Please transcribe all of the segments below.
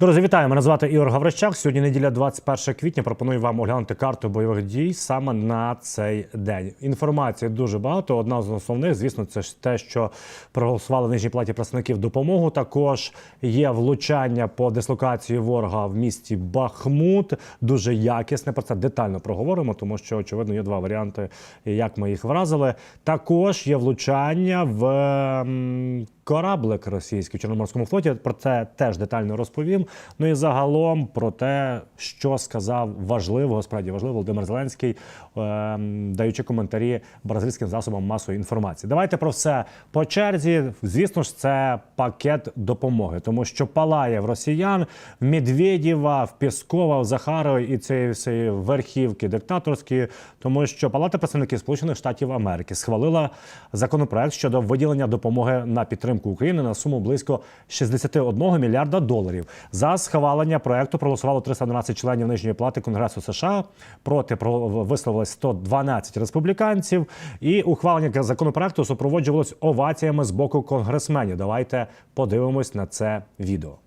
Друзі, вітаю! Мене звати Ігор Гаврищак. Сьогодні неділя 21 квітня. Пропоную вам оглянути карту бойових дій саме на цей день. Інформації дуже багато. Одна з основних, звісно, це ж те, що проголосували в нижній платі представників допомогу. Також є влучання по дислокації ворога в місті Бахмут. Дуже якісне. Про це детально проговоримо, тому що очевидно є два варіанти, як ми їх вразили. Також є влучання в. Кораблик російський в Чорноморському флоті. Про це теж детально розповім. Ну і загалом про те, що сказав важливого, справді важливо Володимир Зеленський, ем, даючи коментарі бразильським засобам масової інформації. Давайте про все по черзі. Звісно ж, це пакет допомоги, тому що палає в росіян, в Медведєва, в Піскова, в Захарова і цієї всієї верхівки диктаторської, тому що Палата представників Сполучених Штатів Америки схвалила законопроект щодо виділення допомоги на підтримку України на суму близько 61 мільярда доларів. За схвалення проекту проголосувало 312 членів нижньої плати Конгресу США. Проти про- висловилось 112 республіканців. І ухвалення законопроекту супроводжувалось оваціями з боку конгресменів. Давайте подивимось на це відео.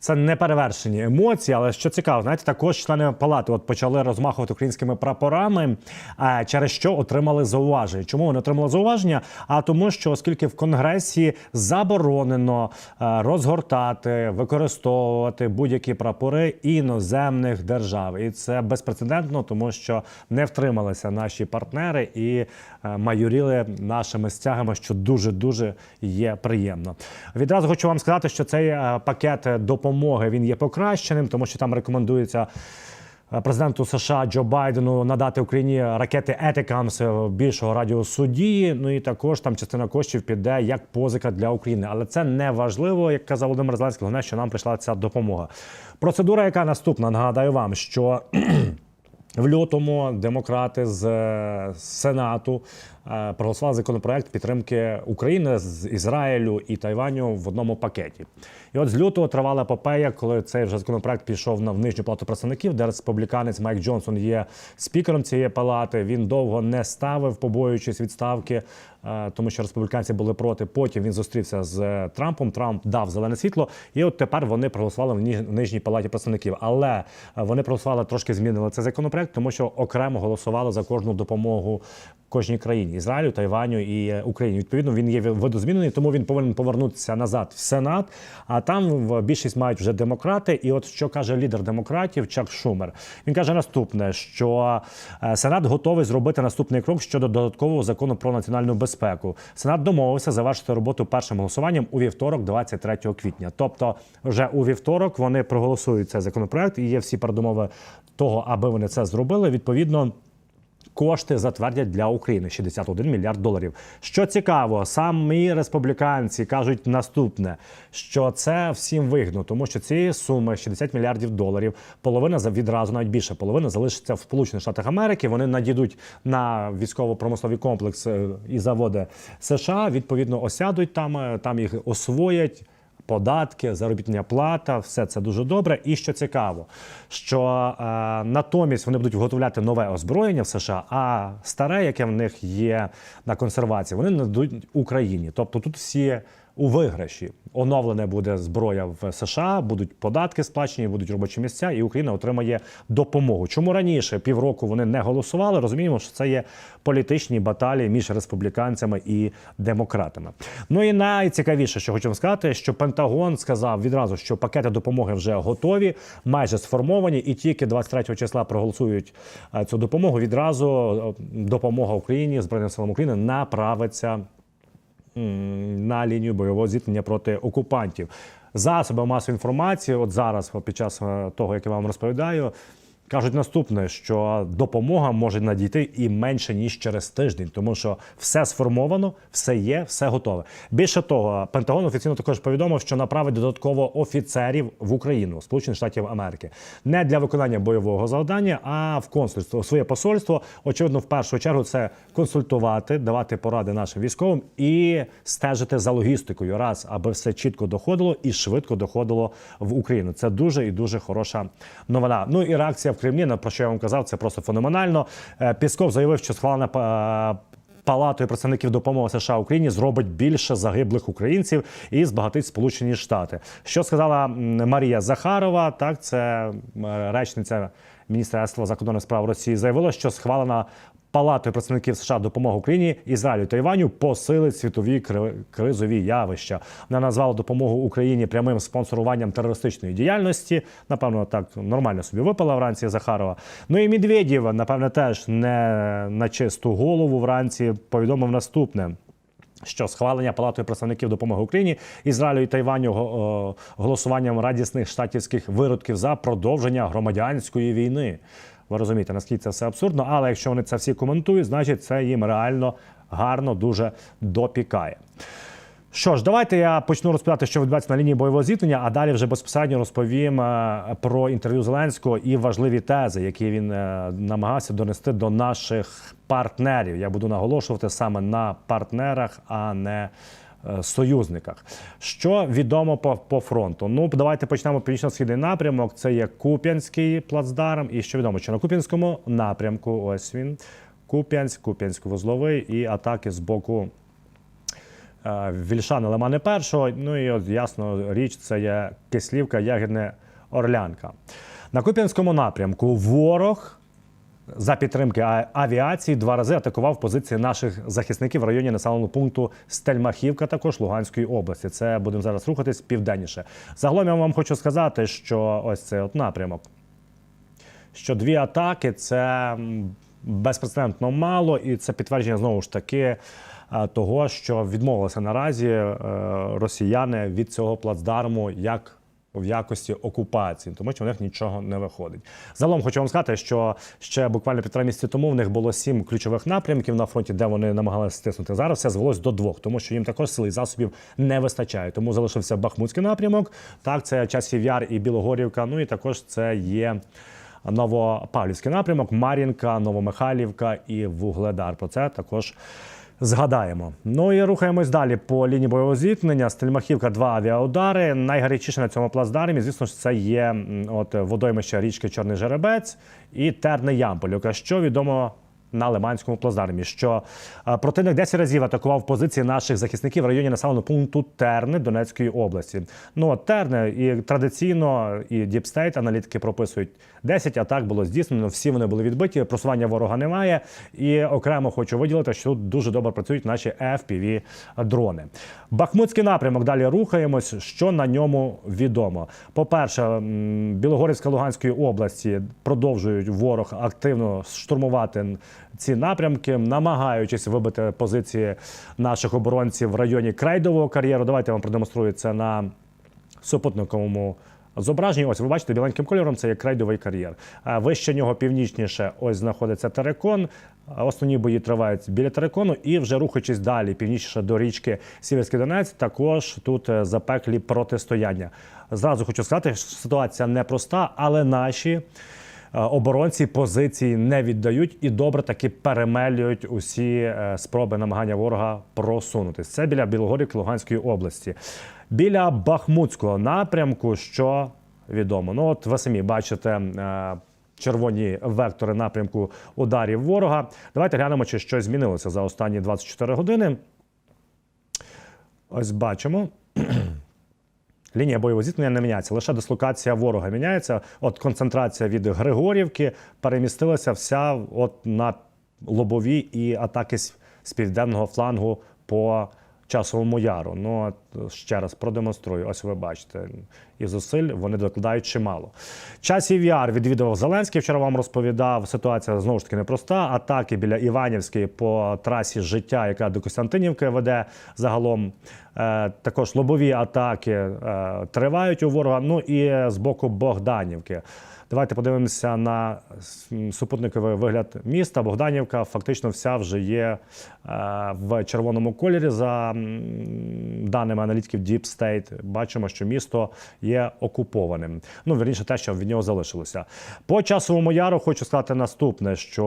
Це не перевершені емоції, але що цікаво, знаєте, також члени палати от почали розмахувати українськими прапорами, е, через що отримали зауваження. Чому вони отримали зауваження? А тому, що оскільки в конгресі заборонено е, розгортати, використовувати будь-які прапори іноземних держав, і це безпрецедентно, тому що не втрималися наші партнери і е, майоріли нашими стягами, що дуже дуже є приємно. Відразу хочу вам сказати, що цей пакет допомоги він є покращеним, тому що там рекомендується. е, Президенту США Джо Байдену надати Україні ракети Етикамс більшого радіусу дії. Ну і також там частина коштів піде як позика для України. Але це не важливо, як казав Володимир Зеленський. Головне, що нам прийшла ця допомога. Процедура, яка наступна, нагадаю вам, що в лютому демократи з е, Сенату е, проголосували законопроект підтримки України з Ізраїлю і Тайваню в одному пакеті. І от з лютого тривала епопея, коли цей вже законопроект пішов на в нижню палату представників, де республіканець Майк Джонсон є спікером цієї палати. Він довго не ставив, побоюючись відставки, тому що республіканці були проти. Потім він зустрівся з е, Трампом. Трамп дав зелене світло, і от тепер вони проголосували в ні- нижній палаті представників. Але е, вони проголосували трошки змінили цей законопроект, тому що окремо голосували за кожну допомогу кожній країні Ізраїлю, Тайваню і е, Україні. Відповідно, він є видозмінений, тому він повинен повернутися назад в Сенат. А там в більшість мають вже демократи. І от що каже лідер демократів Чак Шумер. Він каже наступне: що е, Сенат готовий зробити наступний крок щодо додаткового закону про національну безпеку. Сенат домовився завершити роботу першим голосуванням у вівторок, 23 квітня. Тобто, вже у вівторок вони проголосують цей законопроект і є всі передумови того, аби вони це зробили. Відповідно. Кошти затвердять для України 61 мільярд доларів. Що цікаво, самі республіканці кажуть наступне: що це всім вигідно, тому що цієї суми 60 мільярдів доларів, половина відразу, навіть більше половина залишиться в Сполучених Штатах Америки. Вони надійдуть на військово-промисловий комплекс і заводи США. Відповідно, осядуть там, е, там їх освоять податки, заробітня плата, все це дуже добре. І що цікаво, що е, натомість вони будуть виготовляти нове озброєння в США, а старе, яке в них є на консервації, вони нададуть Україні. Тобто тут всі у виграші. Оновлене буде зброя в США, будуть податки сплачені, будуть робочі місця, і Україна отримає допомогу. Чому раніше півроку вони не голосували? Розуміємо, що це є політичні баталії між республіканцями і демократами. Ну і найцікавіше, що хочу сказати, що Пентагон сказав відразу, що пакети допомоги вже готові, майже сформовані, і тільки 23 числа проголосують е, цю допомогу. Відразу е, допомога Україні збройним силам України направиться на лінію бойового зіткнення проти окупантів. Засоби масової інформації, от зараз, під час е, того, як я вам розповідаю, кажуть наступне: що допомога може надійти і менше ніж через тиждень, тому що все сформовано, все є, все готове. Більше того, Пентагон офіційно також повідомив, що направить додатково офіцерів в Україну, Сполучених Штатів Америки, не для виконання бойового завдання, а в консульство, своє посольство. Очевидно, в першу чергу це консультувати, давати поради нашим військовим і стежити за логістикою, раз аби все чітко доходило і швидко доходило в Україну. Це дуже і дуже хороша новина. Ну і реакція в в Кремлі, на про що я вам казав, це просто феноменально. Е, Пісков заявив, що схвалена Палатою представників допомоги США Україні зробить більше загиблих українців і збагатить Сполучені Штати. Що сказала Марія Захарова? Так, це речниця Міністерства закордонних справ Росії, заявила, що схвалена Палатою представників США допомога Україні, Ізраїлю та Іваню посилить світові кризові явища. Вона назвала допомогу Україні прямим спонсоруванням терористичної діяльності. Напевно, так нормально собі випала вранці Захарова. Ну і Медведєв, напевне, теж не на чисту голову вранці повідомив наступне. Що схвалення Палатою представників допомоги Україні, Ізраїлю і Тайваню голосуванням радісних штатівських виродків за продовження громадянської війни. Ви розумієте, наскільки це все абсурдно, але якщо вони це всі коментують, значить це їм реально гарно дуже допікає. Що ж, давайте я почну розповідати, що відбувається на лінії бойового зіткнення, а далі вже безпосередньо розповім е, про інтерв'ю Зеленського і важливі тези, які він е, намагався донести до наших партнерів. Я буду наголошувати саме на партнерах, а не союзниках. Що відомо по, по фронту? Ну, давайте почнемо північно-східний напрямок. Це є Куп'янський плацдарм. І що відомо, що на Куп'янському напрямку, ось він, Куп'янськ, Куп'янськ-Вузловий і атаки з боку. Е, Вільшани Лимани першого. Ну і от ясно річ, це є Кислівка, Ягідне, Орлянка. На Куп'янському напрямку ворог за підтримки авіації два рази атакував позиції наших захисників в районі населеного пункту Стельмахівка, також Луганської області. Це будемо зараз рухатись південніше. Загалом я вам хочу сказати, що ось цей от напрямок що дві атаки це безпрецедентно мало, і це підтвердження знову ж таки е, того, що відмовилися наразі е, росіяни від цього плацдарму як. В якості окупації, тому що в них нічого не виходить. Загалом хочу вам сказати, що ще буквально півтора місяці тому в них було сім ключових напрямків на фронті, де вони намагалися стиснути. Зараз все звелось до двох, тому що їм також сили і засобів не вистачає. Тому залишився Бахмутський напрямок. Так, це часів Яр і Білогорівка. Ну і також це є. Новопавлівський напрямок, Мар'їнка, Новомихайлівка і Вугледар. Про це також згадаємо. Ну і рухаємось далі по лінії бойового зіткнення. Стельмахівка, два авіаудари. Найгарячіше на цьому плацдармі, звісно ж, це є от водоймище річки Чорний Жеребець і Терне ямполюка, Що відомо на Лиманському плацдармі, що е, противник 10 разів атакував позиції наших захисників в районі населеного пункту Терни Донецької області. Ну от Терне і традиційно і Діпстейт аналітики прописують 10 атак було здійснено. Всі вони були відбиті. Просування ворога немає. І окремо хочу виділити, що тут дуже добре працюють наші fpv дрони. Бахмутський напрямок. Далі рухаємось. Що на ньому відомо? По-перше, Білогорівська Луганської області продовжують ворог активно штурмувати ці напрямки, намагаючись вибити позиції наших оборонців в районі крейдового кар'єру. Давайте я вам продемонструю це на супутниковому зображенні. Ось ви бачите біленьким кольором. Це є крейдовий кар'єр. Вище нього північніше ось знаходиться терекон. Основні бої тривають біля терекону, і вже рухаючись далі, північніше до річки Сіверський Донець, також тут е, запеклі протистояння. Зразу хочу сказати, що ситуація непроста, але наші. Е, Оборонці позиції не віддають і добре таки перемелюють усі е, спроби намагання ворога просунутись. Це біля Білогорівки Луганської області. Біля Бахмутського напрямку, що відомо. Ну, от ви самі бачите е, червоні вектори напрямку ударів ворога. Давайте глянемо, чи щось змінилося за останні 24 години. Ось бачимо. Лінія бойового зіткнення не міняється, лише дислокація ворога міняється. От концентрація від Григорівки перемістилася вся от на лобові і атаки з, південного флангу по часовому яру. Ну ще раз продемонструю. Ось ви бачите. І зусиль вони докладають чимало. Часів яр відвідував Зеленський. Вчора вам розповідав. Ситуація знову ж таки непроста. Атаки біля Іванівської по трасі життя, яка до Костянтинівки веде загалом. Е, також лобові атаки е, тривають у ворога. Ну і з боку Богданівки. Давайте подивимося на супутниковий вигляд міста. Богданівка фактично вся вже є е, в червоному кольорі. За м, даними аналітиків Deep State. Бачимо, що місто є окупованим. Ну, верніше, те, що від нього залишилося. По часовому яру хочу сказати наступне: що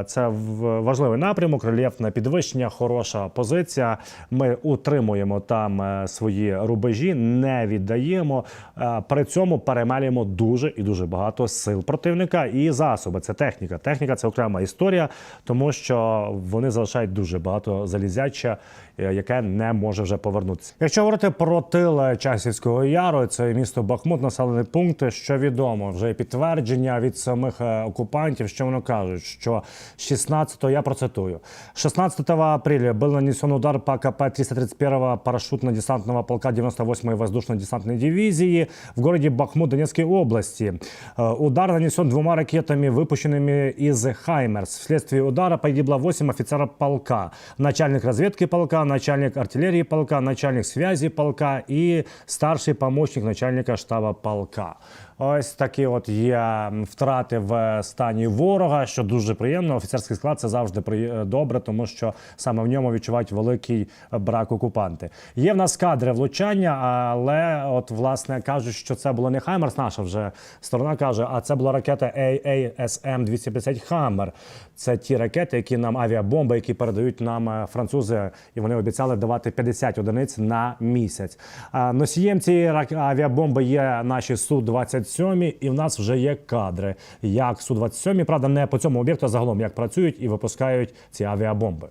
е, це важливий напрямок, рельєфне підвищення, хороша позиція. Ми утримуємо там е, свої рубежі, не віддаємо. Е, При цьому перемелюємо дуже і дуже багато сил противника і засоби. Це техніка. Техніка це окрема історія, тому що вони залишають дуже багато залізяча, яке не може вже повернутися. Якщо говорити про тил Часівського яру, це місто Бахмут, населений пункт, що відомо, вже є підтвердження від самих е, окупантів, що вони кажуть, що 16 я процитую, 16 апреля был нанесен удар по КП 331 парашютно-десантного полка 98-й воздушно-десантной дивизии в городе Бахмут Донецкой области. Э, Удар нанесен двумя ракетами, выпущенными из «Хаймерс». Вследствие удара погибло 8 офицеров полка. Начальник разведки полка, начальник артиллерии полка, начальник связи полка и старший помощник начальника штаба полка. Ось такі от є втрати в стані ворога, що дуже приємно. Офіцерський склад це завжди при- добре, тому що саме в ньому відчувають великий брак окупанти. Є в нас кадри влучання, але от власне кажуть, що це було не Хаймерс, наша вже сторона каже, а це була ракета AASM 250 Хаммер. Це ті ракети, які нам авіабомби, які передають нам е, французи, і вони обіцяли давати 50 одиниць на місяць. Носієм цієї авіабомби є наші су 27 і в нас вже є кадри, як су 27 правда, не по цьому об'єкту, а загалом як працюють і випускають ці авіабомби.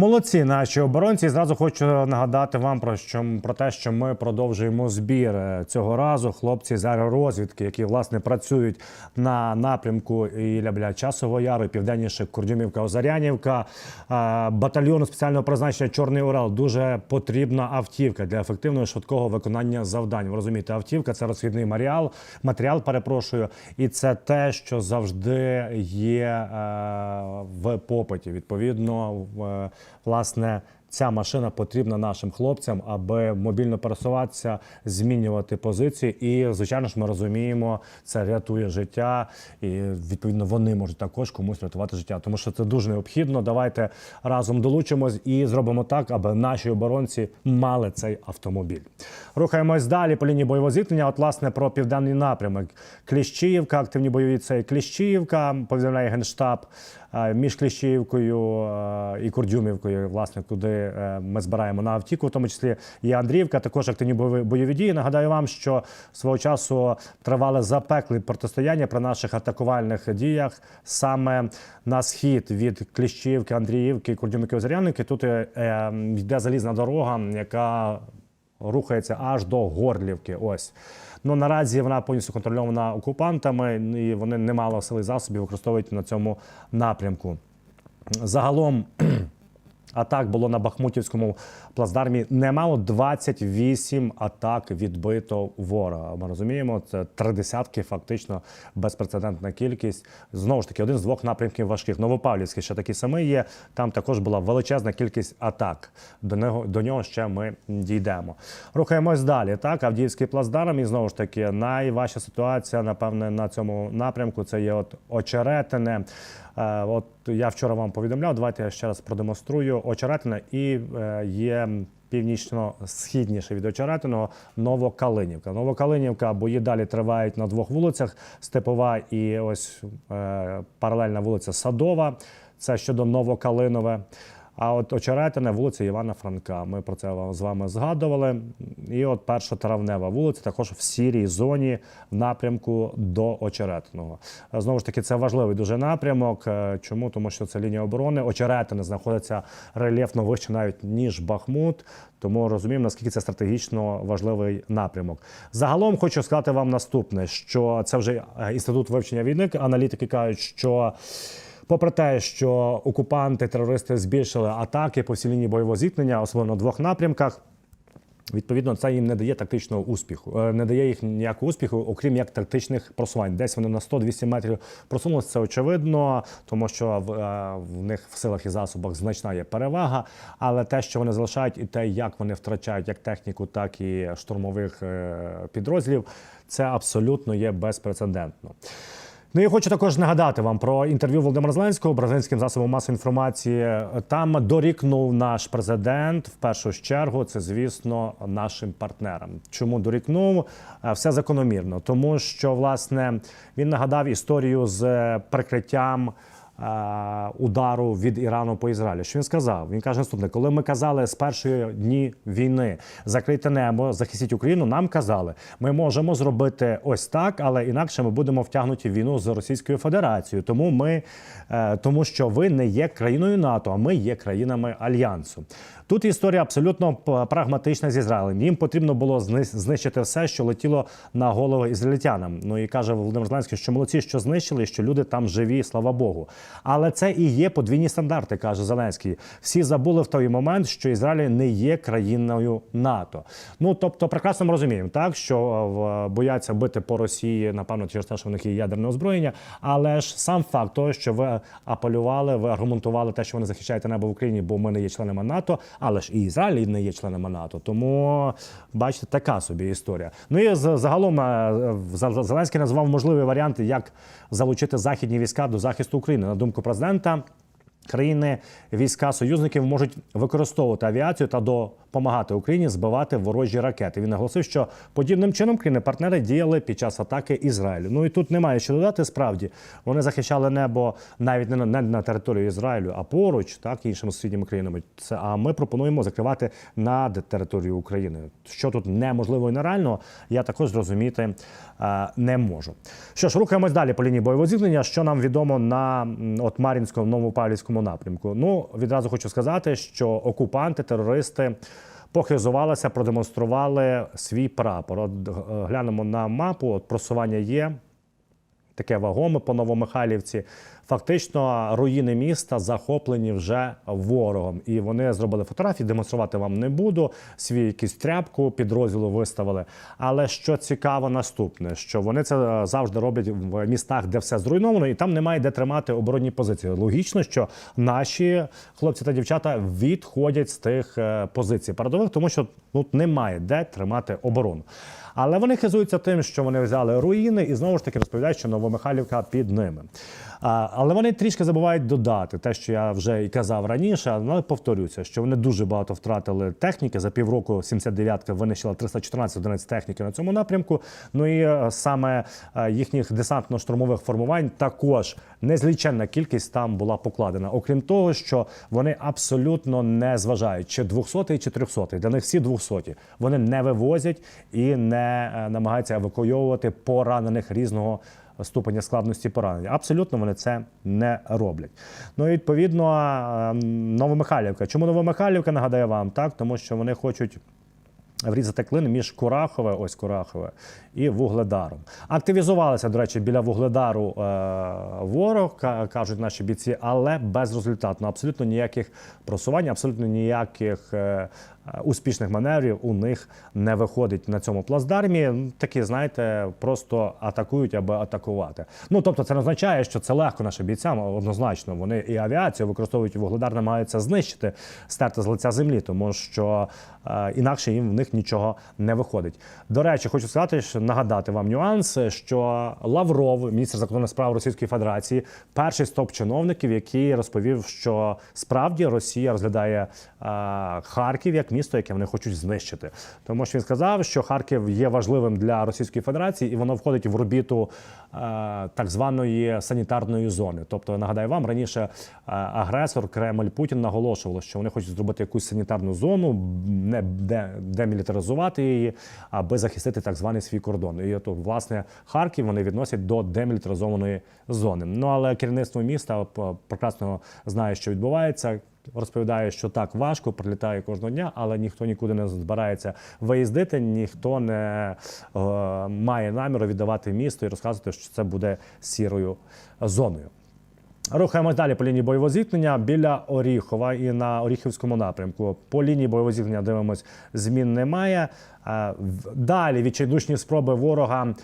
Молодці наші оборонці. І Зразу хочу нагадати вам про що про те, що ми продовжуємо збір Е, цього разу. Хлопці з аеророзвідки, які власне працюють на напрямку Ілля бля Часового Яру, і південніше Курдюмівка, Озарянівка, е, батальйону спеціального призначення Чорний Урал. Дуже потрібна автівка для ефективного і швидкого виконання завдань. Ви розумієте, автівка це розхідний матеріал, матеріал, перепрошую, і це те, що завжди є е, в попиті. Відповідно, в, власне. Ця машина потрібна нашим хлопцям, аби мобільно пересуватися, змінювати позиції. І, звичайно ж, ми розуміємо, це рятує життя, і відповідно вони можуть також комусь рятувати життя. Тому що це дуже необхідно. Давайте разом долучимось і зробимо так, аби наші оборонці мали цей автомобіль. Рухаємось далі по лінії бойового зіткнення. От, власне, про південний напрямок. Кліщіївка, активні бойові це Кліщіївка, повідомляє генштаб. Між Кліщіївкою е, і Курдюмівкою, власне, куди е, ми збираємо на автівку, в тому числі і Андріївка, також активні бойові, дії. Нагадаю вам, що свого часу тривали запеклі протистояння при наших атакувальних діях саме на схід від Кліщіївки, Андріївки, Курдюмівки, Озеряники. Тут е, е, йде залізна дорога, яка рухається аж до Горлівки. Ось. Ну наразі вона повністю контрольована окупантами, і вони немало сили засобів використовують на цьому напрямку. Загалом атак було на Бахмутівському плацдармі немало 28 атак відбито ворога. Ми розуміємо, це три десятки, фактично безпрецедентна кількість. Знову ж таки, один з двох напрямків важких. Новопавлівський ще такий самий є. Там також була величезна кількість атак. До нього до нього ще ми дійдемо. Рухаємось далі. Так, Авдіївський плацдарм, і знову ж таки, найважча ситуація, напевне, на цьому напрямку це є от очеретине. Е, От я вчора вам повідомляв. Давайте я ще раз продемонструю Очеретина і е, є. Північно-східніше від Очеретиного Новокалинівка. Новокалинівка, бої далі тривають на двох вулицях: Степова і ось е, паралельна вулиця Садова. Це щодо Новокалинове. А от Очеретине, вулиця Івана Франка. Ми про це з вами згадували. І от перша травнева вулиця, також в сірій зоні в напрямку до Очеретиного. Знову ж таки, це важливий дуже напрямок. Е, Чому? Тому що це лінія оборони. Очеретине знаходиться рельєфно вище навіть ніж Бахмут. Тому розуміємо, наскільки це стратегічно важливий напрямок. Загалом хочу сказати вам наступне: що це вже е, інститут вивчення війни. Аналітики кажуть, що. Попри те, що окупанти, терористи збільшили атаки по всій лінії бойового зіткнення, особливо на двох напрямках. Відповідно, це їм не дає тактичного успіху, е, не дає їх ніякого успіху, окрім як тактичних просувань. Десь вони на 100-200 метрів просунулися, це очевидно, тому що в, е, в них в силах і засобах значна є перевага. Але те, що вони залишають, і те, як вони втрачають як техніку, так і штурмових е, підрозділів, це абсолютно є безпрецедентно. Ну і хочу також нагадати вам про інтерв'ю Володимира Зеленського бразильським засобом масової інформації. Там дорікнув наш президент в першу чергу. Це звісно нашим партнерам. Чому дорікнув? Е, Все закономірно, тому що власне він нагадав історію з прикриттям. Е, Удару від Ірану по Ізраїлю. Що він сказав? Він каже наступне: коли ми казали з першої дні війни закрийте небо, захистіть Україну. Нам казали, ми можемо зробити ось так, але інакше ми будемо втягнуті в війну з Російською Федерацією. Тому ми е, тому, що ви не є країною НАТО, а ми є країнами альянсу. Тут історія абсолютно прагматична з Ізраїлем. Їм потрібно було зни- знищити все, що летіло на голови ізраїльтянам. Ну і каже Володимир Зеленський, що молодці, що знищили, що люди там живі, слава Богу. Але це і є подвійні стандарти, каже Зеленський. Всі забули в той момент, що Ізраїль не є країною НАТО. Ну тобто, прекрасно ми розуміємо, так що е, бояться бити по Росії, напевно, через те, що в них є ядерне озброєння. Але ж сам факт того, що ви апелювали, ви аргументували те, що вони захищають небо в Україні, бо ми не є членами НАТО, але ж і Ізраїль не є членами НАТО. Тому бачите, така собі історія. Ну і загалом е, Зеленський назвав можливі варіанти, як залучити західні війська до захисту України. Думку президента. Країни війська союзників можуть використовувати авіацію та допомагати Україні збивати ворожі ракети. Він наголосив, що подібним чином країни-партнери діяли під час атаки Ізраїлю. Ну і тут немає що додати. Справді вони захищали небо навіть не на, не на територію Ізраїлю, а поруч, так іншими сусідніми країнами. Це а ми пропонуємо закривати над територією України. Що тут неможливо і нереально, я також зрозуміти е, не можу. Що ж, рухаємось далі по лінії бойового зіткнення. Що нам відомо на от Мар'їнському Новопавлівському напрямку? Ну відразу хочу сказати, що окупанти, терористи. Похизувалися, продемонстрували свій прапор. От е, глянемо на мапу. От просування є таке вагоме по Новомихайлівці. Фактично, руїни міста захоплені вже ворогом, і вони зробили фотографії. Демонструвати вам не буду. Свій якусь тряпку підрозділу виставили. Але що цікаво, наступне, що вони це завжди роблять в містах, де все зруйновано, і там немає де тримати оборонні позиції. Логічно, що наші хлопці та дівчата відходять з тих е, позицій передових, тому що тут немає де тримати оборону. Але вони хизуються тим, що вони взяли руїни, і знову ж таки розповідають, що Новомихайлівка під ними. Але вони трішки забувають додати те, що я вже і казав раніше, але повторюся, що вони дуже багато втратили техніки. За півроку 79-ка винищила 314 одиниць техніки на цьому напрямку. Ну і е, саме е, їхніх десантно-штурмових формувань також незліченна кількість там була покладена. Окрім того, що вони абсолютно не зважають, чи 200 чи 300 Для них всі 200 Вони не вивозять і не е, намагаються евакуйовувати поранених різного ступеня складності поранення. Абсолютно вони це не роблять. Ну і відповідно Новомихайлівка. Чому Новомихайлівка нагадаю вам так? Тому що вони хочуть. Врізати клин між Курахове, ось Курахове, і Вугледаром. Активізувалися, до речі, біля Вугледару е, ворог, кажуть наші бійці, але безрезультатно. Абсолютно ніяких просувань, абсолютно ніяких е, успішних маневрів у них не виходить на цьому плацдармі. Такі, знаєте, просто атакують, аби атакувати. Ну тобто, це не означає, що це легко нашим бійцям. Однозначно, вони і авіацію використовують вугледар, намагаються знищити, стерти з лиця землі, тому що е, інакше їм в них нічого не виходить. До речі, хочу сказати, що нагадати вам нюанс, що Лавров, міністр закордонних справ Російської Федерації, перший з топ-чиновників, який розповів, що справді Росія розглядає е, Харків як місто, яке вони хочуть знищити. Тому що він сказав, що Харків є важливим для Російської Федерації, і воно входить в орбіту е, так званої санітарної зони. Тобто, нагадаю вам, раніше е, агресор Кремль Путін наголошував, що вони хочуть зробити якусь санітарну зону, не де, демілітаризувати її, аби захистити так званий свій кордон. І от, власне, Харків вони відносять до демілітаризованої зони. Ну але керівництво міста прекрасно знає, що відбувається. Розповідає, що так важко, прилітає кожного дня, але ніхто нікуди не збирається виїздити, ніхто не е, має наміру віддавати місто і розказувати, що це буде сірою зоною. Рухаємось далі по лінії бойового зіткнення біля Оріхова і на Оріхівському напрямку. По лінії бойового зіткнення дивимось, змін немає. Е, Далі відчайдушні спроби ворога.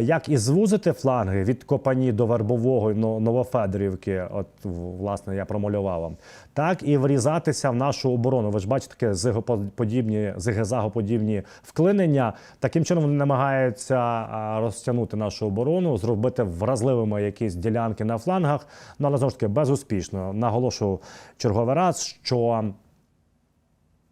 Як і звузити фланги від Копані до Вербового і Новофедорівки, от власне я промалював вам, так і врізатися в нашу оборону. Ви ж бачите таке зигоподібні, зигезагоподібні вклинення. Таким чином вони намагаються розтягнути нашу оборону, зробити вразливими якісь ділянки на флангах. Ну але знову ж таки безуспішно. Наголошую черговий раз, що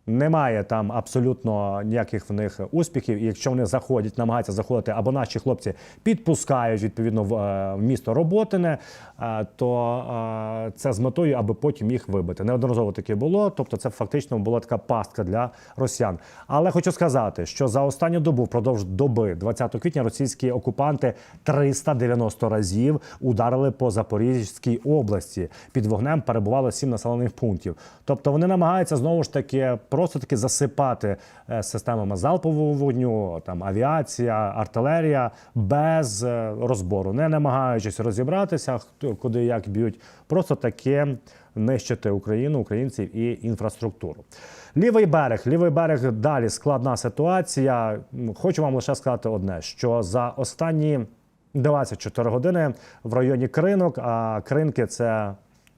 немає там абсолютно ніяких в них успіхів. І якщо вони заходять, намагаються заходити, або наші хлопці підпускають відповідно в, е, місто Роботине, е, то е, це з метою, аби потім їх вибити. Неодноразово таке було. Тобто, це фактично була така пастка для росіян. Але хочу сказати, що за останню добу, впродовж доби, 20 квітня, російські окупанти 390 разів ударили по Запорізькій області. Під вогнем перебувало сім населених пунктів. Тобто вони намагаються знову ж таки просто таки засипати е, системами залпового вогню, там авіація, артилерія без е, розбору, не намагаючись розібратися, хто куди як б'ють, просто таке нищити Україну, українців і інфраструктуру. Лівий берег, лівий берег далі складна ситуація. Хочу вам лише сказати одне: що за останні 24 години в районі Кринок, а Кринки це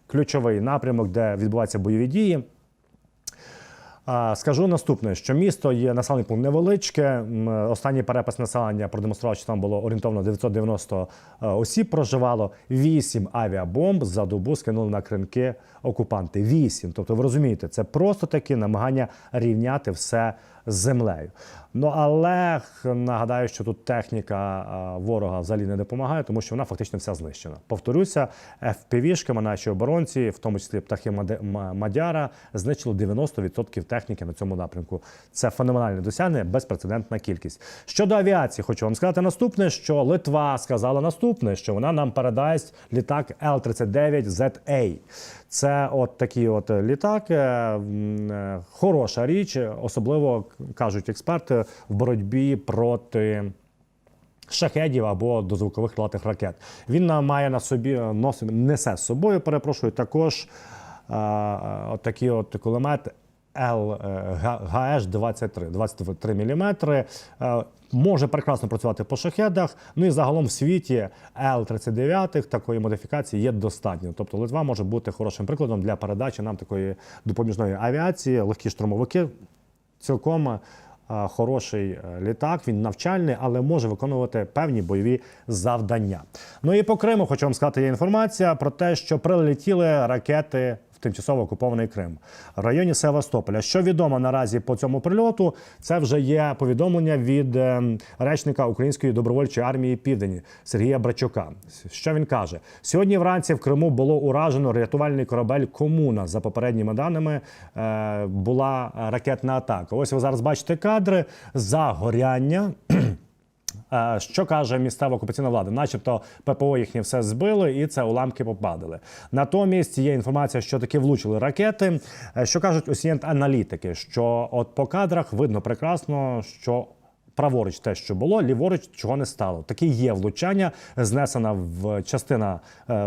ключовий напрямок, де відбуваються бойові дії. Скажу наступне, що місто є населений пункт невеличке. Останній перепис населення продемонстрував, що там було орієнтовно 990 е, осіб проживало. Вісім авіабомб за добу скинули на кринки окупанти. Вісім. Тобто, ви розумієте, це просто таке намагання рівняти все з землею. Ну але нагадаю, що тут техніка ворога взагалі не допомагає, тому що вона фактично вся знищена. Повторюся, FPV-шками наші оборонці, в тому числі птахи Мадяра, знищили 90% техніки на цьому напрямку. Це феноменальне досягнення, безпрецедентна кількість. Щодо авіації, хочу вам сказати наступне: що Литва сказала наступне, що вона нам передасть літак Л-39ZA. Це от такий от літак, е, е, хороша річ, особливо кажуть експерти в боротьбі проти. Шахедів або дозвукових крилатих ракет. Він має на собі носить, несе з собою, перепрошую, також е, е, от такий от кулемет ЛГШ-23, 23 мм. Може прекрасно працювати по шахедах. Ну і загалом в світі Л-39 такої модифікації є достатньо. Тобто Литва може бути хорошим прикладом для передачі нам такої допоміжної авіації, легкі штурмовики цілком е, хороший е, літак. Він навчальний, але може виконувати певні бойові завдання. Ну і по Криму хочу вам сказати, є інформація про те, що прилетіли ракети. Тимчасово окупований Крим в районі Севастополя. Що відомо наразі по цьому прильоту? Це вже є повідомлення від е, речника Української добровольчої армії Південь Сергія Брачука. Що він каже? Сьогодні вранці в Криму було уражено рятувальний корабель Комуна. За попередніми даними е, була ракетна атака. Ось ви зараз бачите кадри загоряння. Е, Що каже місцева окупаційна влада? Начебто ППО їхнє все збили, і це уламки попадали. Натомість є інформація, що таки влучили ракети. Е, Що кажуть усієнт аналітики? Що от по кадрах видно прекрасно, що. Праворуч те, що було, ліворуч чого не стало. Таке є влучання, знесена в частина е,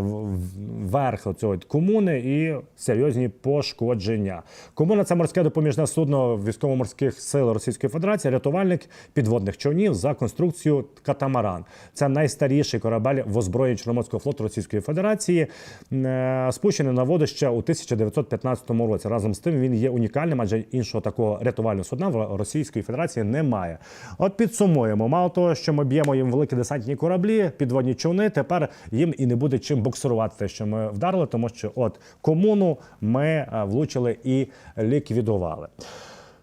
верх цього комуни і серйозні пошкодження. Комуна це морське допоміжне судно військово-морських сил Російської Федерації, рятувальник підводних човнів за конструкцію катамаран. Це найстаріший корабель в озброєнні Чорноморського флоту Російської Федерації, е, спущений на воду ще у 1915 році. Разом з тим він є унікальним, адже іншого такого рятувального судна в Російської Федерації немає. От підсумуємо, мало того, що ми б'ємо їм великі десантні кораблі, підводні човни. Тепер їм і не буде чим боксирувати те, що ми вдарили, тому що от комуну ми е, влучили і ліквідували.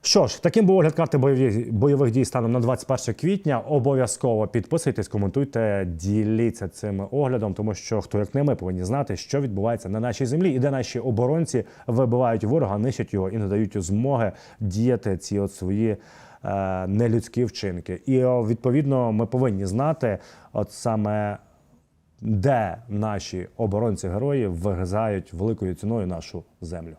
Що ж, таким був огляд карти бойових, бойових дій станом на 21 квітня. Обов'язково підписуйтесь, коментуйте, діліться цим оглядом, тому що хто як не ми повинні знати, що відбувається на нашій землі, і де наші оборонці вибивають ворога, нищать його і не дають змоги діяти ці от свої нелюдські вчинки. І відповідно ми повинні знати, от саме де наші оборонці герої вигризають великою ціною нашу землю.